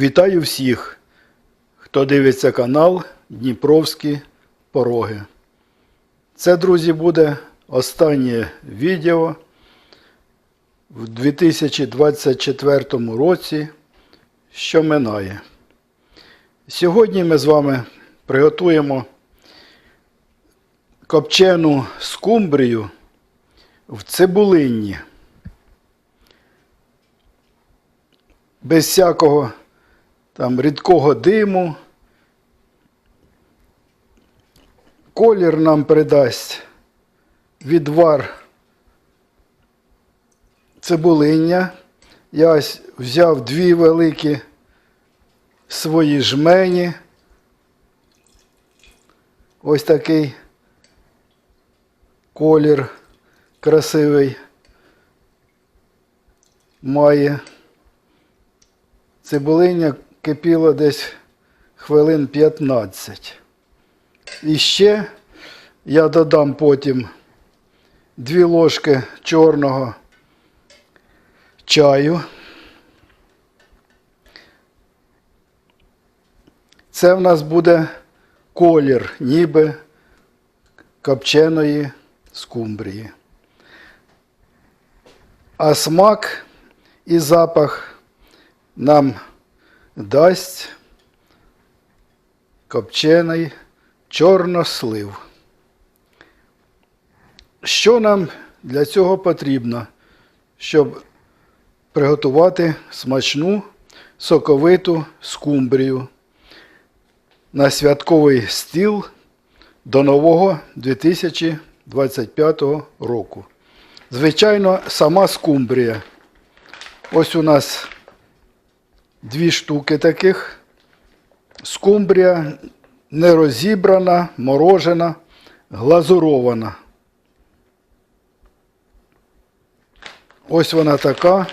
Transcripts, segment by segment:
Вітаю всіх, хто дивиться канал Дніпровські пороги. Це, друзі, буде останнє відео в 2024 році, що минає. Сьогодні ми з вами приготуємо копчену скумбрію в цибулинні. без всякого там рідкого диму. Колір нам придасть відвар цибулиння. Я взяв дві великі свої жмені. Ось такий колір красивий має. Цибулиня кипіла десь хвилин 15. І ще я додам потім 2 ложки чорного чаю. Це в нас буде колір ніби копченої скумбрії. А смак і запах нам дасть копчений чорнослив. Що нам для цього потрібно, щоб приготувати смачну соковиту скумбрію на святковий стіл до нового 2025 року? Звичайно, сама скумбрія. Ось у нас дві штуки таких. Скумбрія не розібрана, морожена, глазурована. Ось вона така.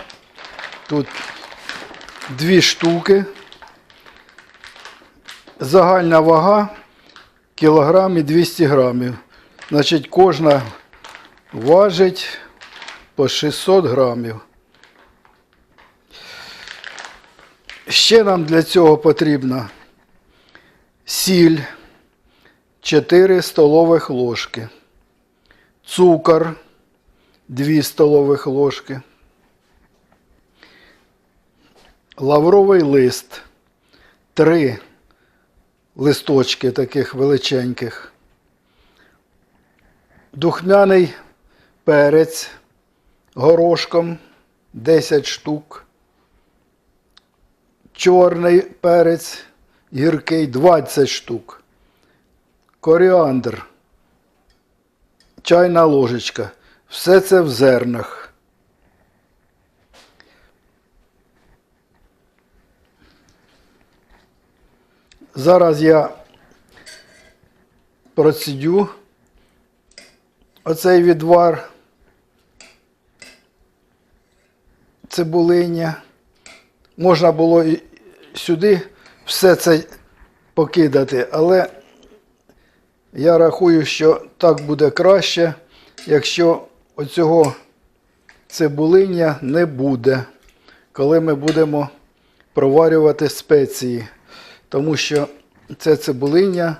Тут дві штуки. Загальна вага кілограм і 200 грамів. Значить, кожна важить по 600 грамів. Ще нам для цього потрібна сіль 4 столових ложки, цукор 2 столових ложки, лавровий лист 3 листочки таких величеньких, духмяний перець горошком 10 штук чорний перець гіркий 20 штук. Коріандр. Чайна ложечка. Все це в зернах. Зараз я процідю оцей відвар цибулиня. Можна було і сюди все це покидати, але я рахую, що так буде краще, якщо оцього цибулиння не буде, коли ми будемо проварювати спеції. Тому що це цибулиння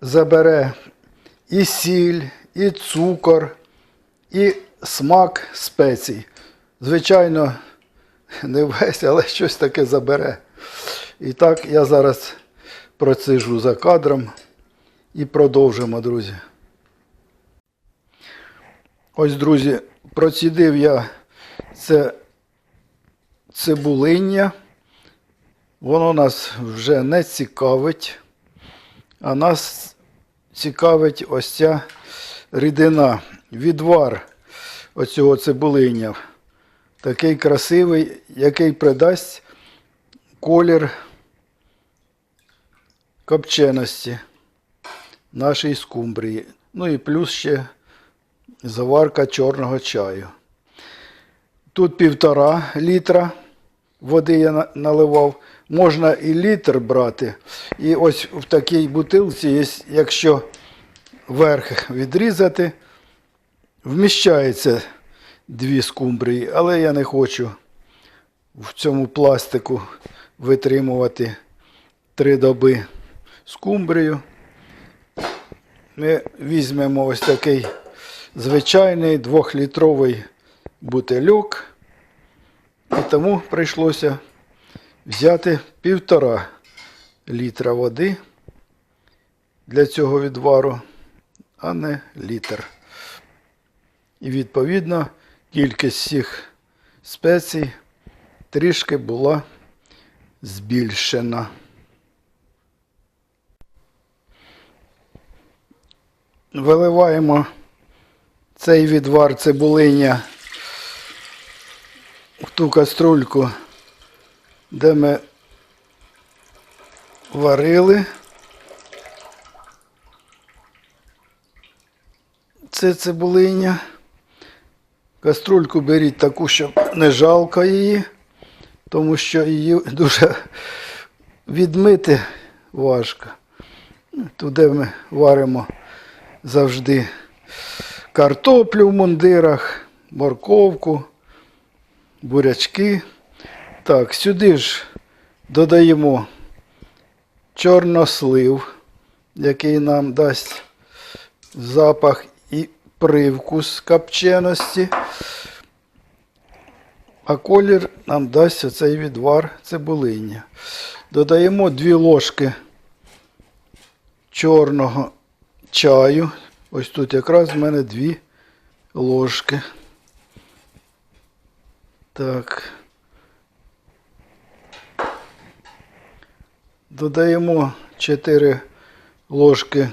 забере і сіль, і цукор, і смак спецій. Звичайно, не весь, але щось таке забере. І так я зараз процижу за кадром і продовжимо, друзі. Ось, друзі, процідив я це цибулиння. Воно нас вже не цікавить, а нас цікавить ось ця рідина, відвар оцього цибулиння такий красивий, який придасть колір копченості нашій скумбрії. Ну і плюс ще заварка чорного чаю. Тут півтора літра води я наливав. Можна і літр брати. І ось в такій бутилці, якщо верх відрізати, вміщається дві скумбрії, але я не хочу в цьому пластику витримувати три доби скумбрію. Ми візьмемо ось такий звичайний двохлітровий бутильок. І тому прийшлося взяти півтора літра води для цього відвару, а не літр. І відповідно кількість всіх спецій трішки була збільшена. Виливаємо цей відвар цибулиня в ту каструльку, де ми варили. Це цибулиня. Каструльку беріть таку, щоб не жалко її, тому що її дуже відмити важко. Туди ми варимо завжди картоплю в мундирах, морковку, бурячки. Так, сюди ж додаємо чорнослив, який нам дасть запах привкус копченості. А колір нам дасть оцей відвар цибулиння. Додаємо 2 ложки чорного чаю. Ось тут якраз в мене 2 ложки. Так. Додаємо 4 ложки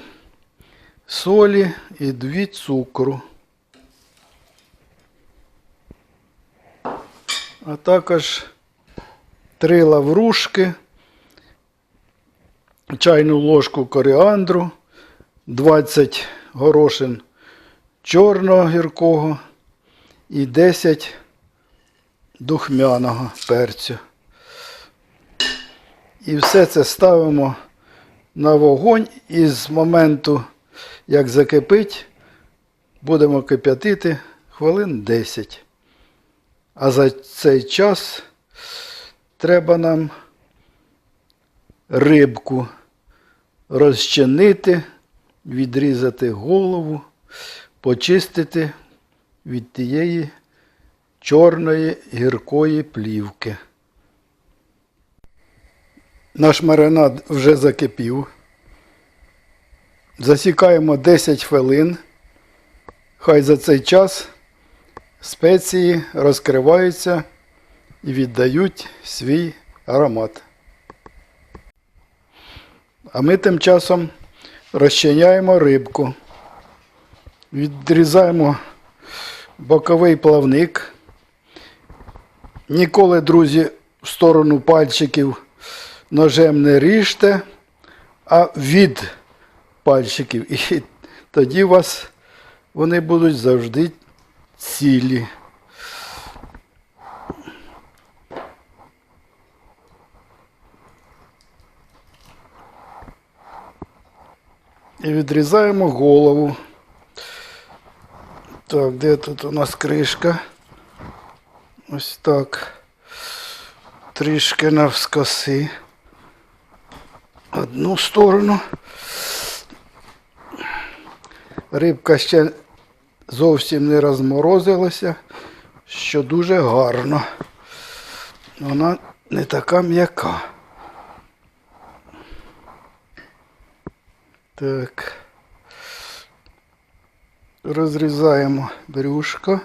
солі і 2 цукру. А також 3 лаврушки, чайну ложку коріандру, 20 горошин чорного гіркого і 10 духмяного перцю. І все це ставимо на вогонь і з моменту, як закипить, будемо кип'ятити хвилин 10. А за цей час треба нам рибку розчинити, відрізати голову, почистити від тієї чорної гіркої плівки. Наш маринад вже закипів. Засікаємо 10 хвилин. Хай за цей час спеції розкриваються і віддають свій аромат. А ми тим часом розчиняємо рибку. Відрізаємо боковий плавник. Ніколи, друзі, в сторону пальчиків ножем не ріжте, а від пальчиків. І тоді у вас вони будуть завжди цілі. І відрізаємо голову. Так, де тут у нас кришка? Ось так. Трішки навскоси. Одну сторону. Рибка ще зовсім не розморозилася, що дуже гарно. Вона не така м'яка. Так. Розрізаємо брюшко.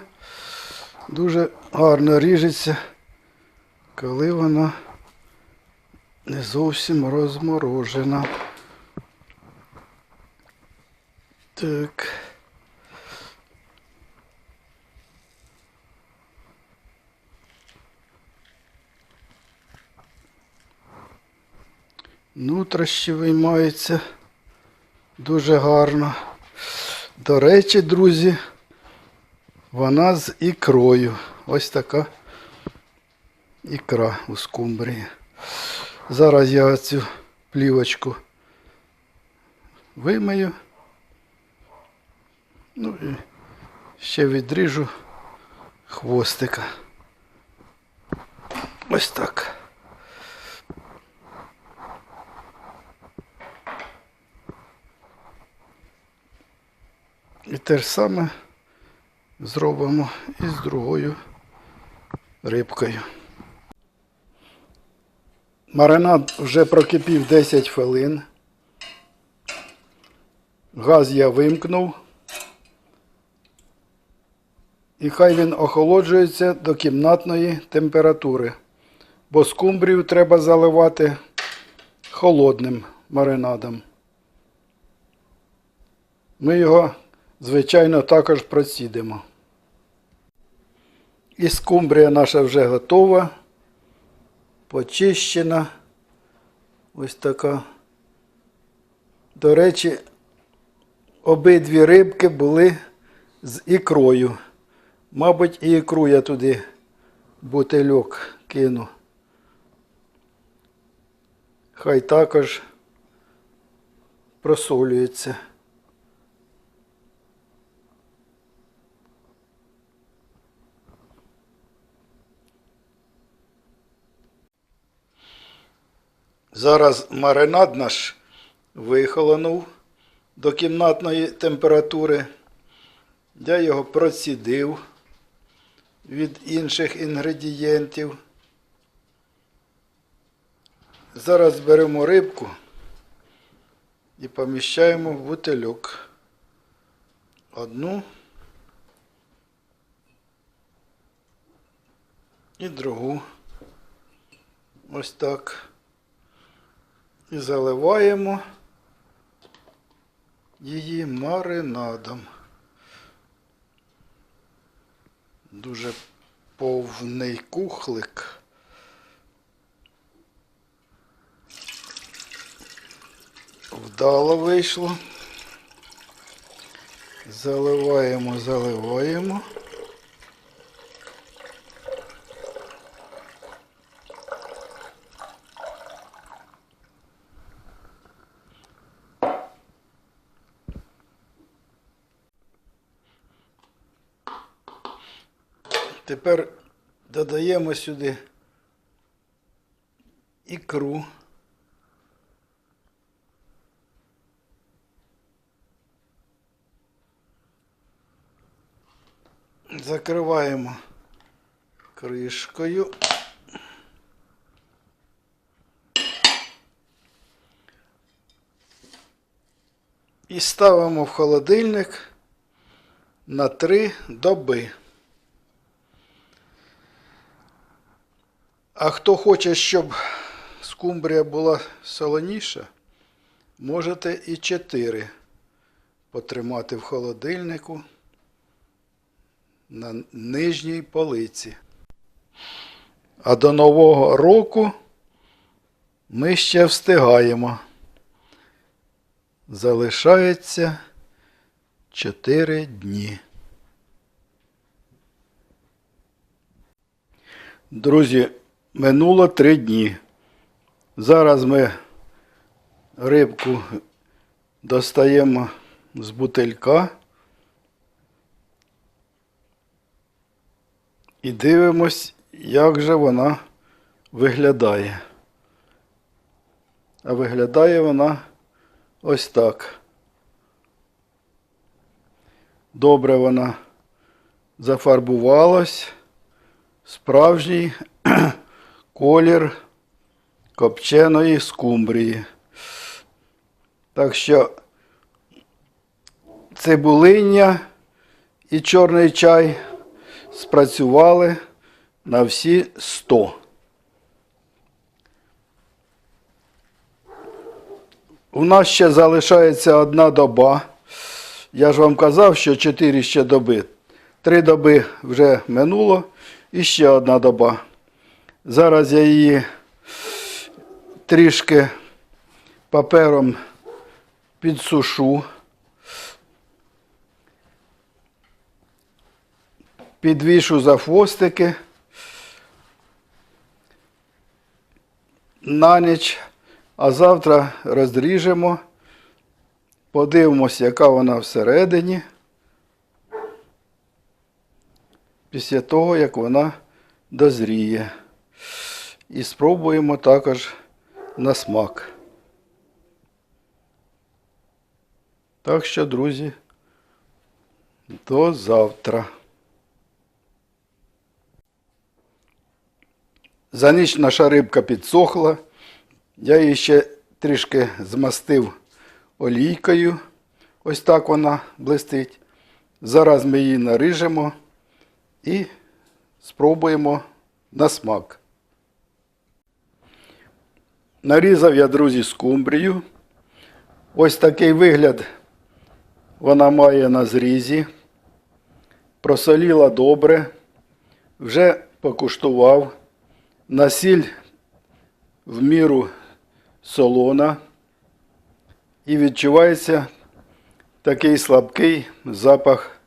Дуже гарно ріжеться, коли вона не зовсім розморожена. Так. Нутрощі виймаються дуже гарно. До речі, друзі, вона з ікрою. Ось така ікра у скумбрії. Зараз я цю плівочку вимию. Ну і ще відріжу хвостика. Ось так. І те ж саме зробимо і з другою рибкою. Маринад вже прокипів 10 хвилин. Газ я вимкнув. І хай він охолоджується до кімнатної температури, бо скумбрію треба заливати холодним маринадом. Ми його, звичайно, також процідимо. І скумбрія наша вже готова, почищена. Ось така. До речі, обидві рибки були з ікрою. Мабуть, і ікру я туди бутильок кину. Хай також просолюється. Зараз маринад наш вихолонув до кімнатної температури. Я його процідив від інших інгредієнтів. Зараз беремо рибку і поміщаємо в бутильок. Одну і другу. Ось так. І заливаємо її маринадом. Дуже повний кухлик. Вдало вийшло. Заливаємо, заливаємо. Тепер додаємо сюди ікру. Закриваємо кришкою. І ставимо в холодильник на 3 доби. А хто хоче, щоб скумбрія була солоніша, можете і 4 потримати в холодильнику на нижній полиці. А до Нового року ми ще встигаємо. Залишається 4 дні. Друзі, минуло 3 дні. Зараз ми рибку достаємо з бутилька. І дивимось, як же вона виглядає. А виглядає вона ось так. Добре вона зафарбувалась. Справжній колір копченої скумбрії. Так що цибулиння і чорний чай спрацювали на всі 100. У нас ще залишається одна доба. Я ж вам казав, що 4 ще доби. Три доби вже минуло і ще одна доба. Зараз я її трішки папером підсушу. підвішу за хвостики на ніч, а завтра розріжемо, подивимося, яка вона всередині, після того, як вона дозріє. І спробуємо також на смак. Так що, друзі, До завтра. За ніч наша рибка підсохла. Я її ще трішки змастив олійкою. Ось так вона блистить. Зараз ми її наріжемо і спробуємо на смак. Нарізав я, друзі, скумбрію. Ось такий вигляд вона має на зрізі. Просоліла добре. Вже покуштував. На сіль в міру солона. І відчувається такий слабкий запах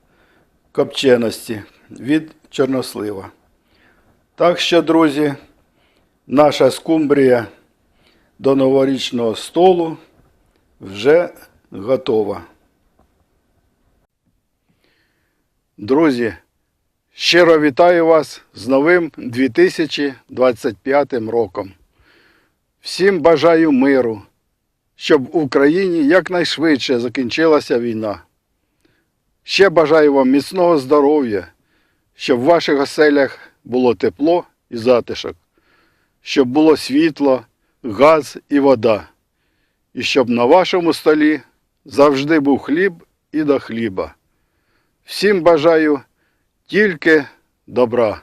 копченості від чорнослива. Так що, друзі, наша скумбрія до новорічного столу вже готова. Друзі, щиро вітаю вас з новим 2025 роком. Всім бажаю миру, щоб в Україні якнайшвидше закінчилася війна. Ще бажаю вам міцного здоров'я, щоб в ваших оселях було тепло і затишок, щоб було світло, газ і вода, і щоб на вашому столі завжди був хліб і до хліба. Всім бажаю тільки добра.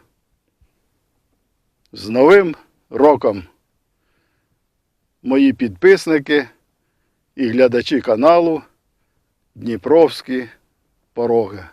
З Новим роком! Мої підписники і глядачі каналу Дніпровські пороги.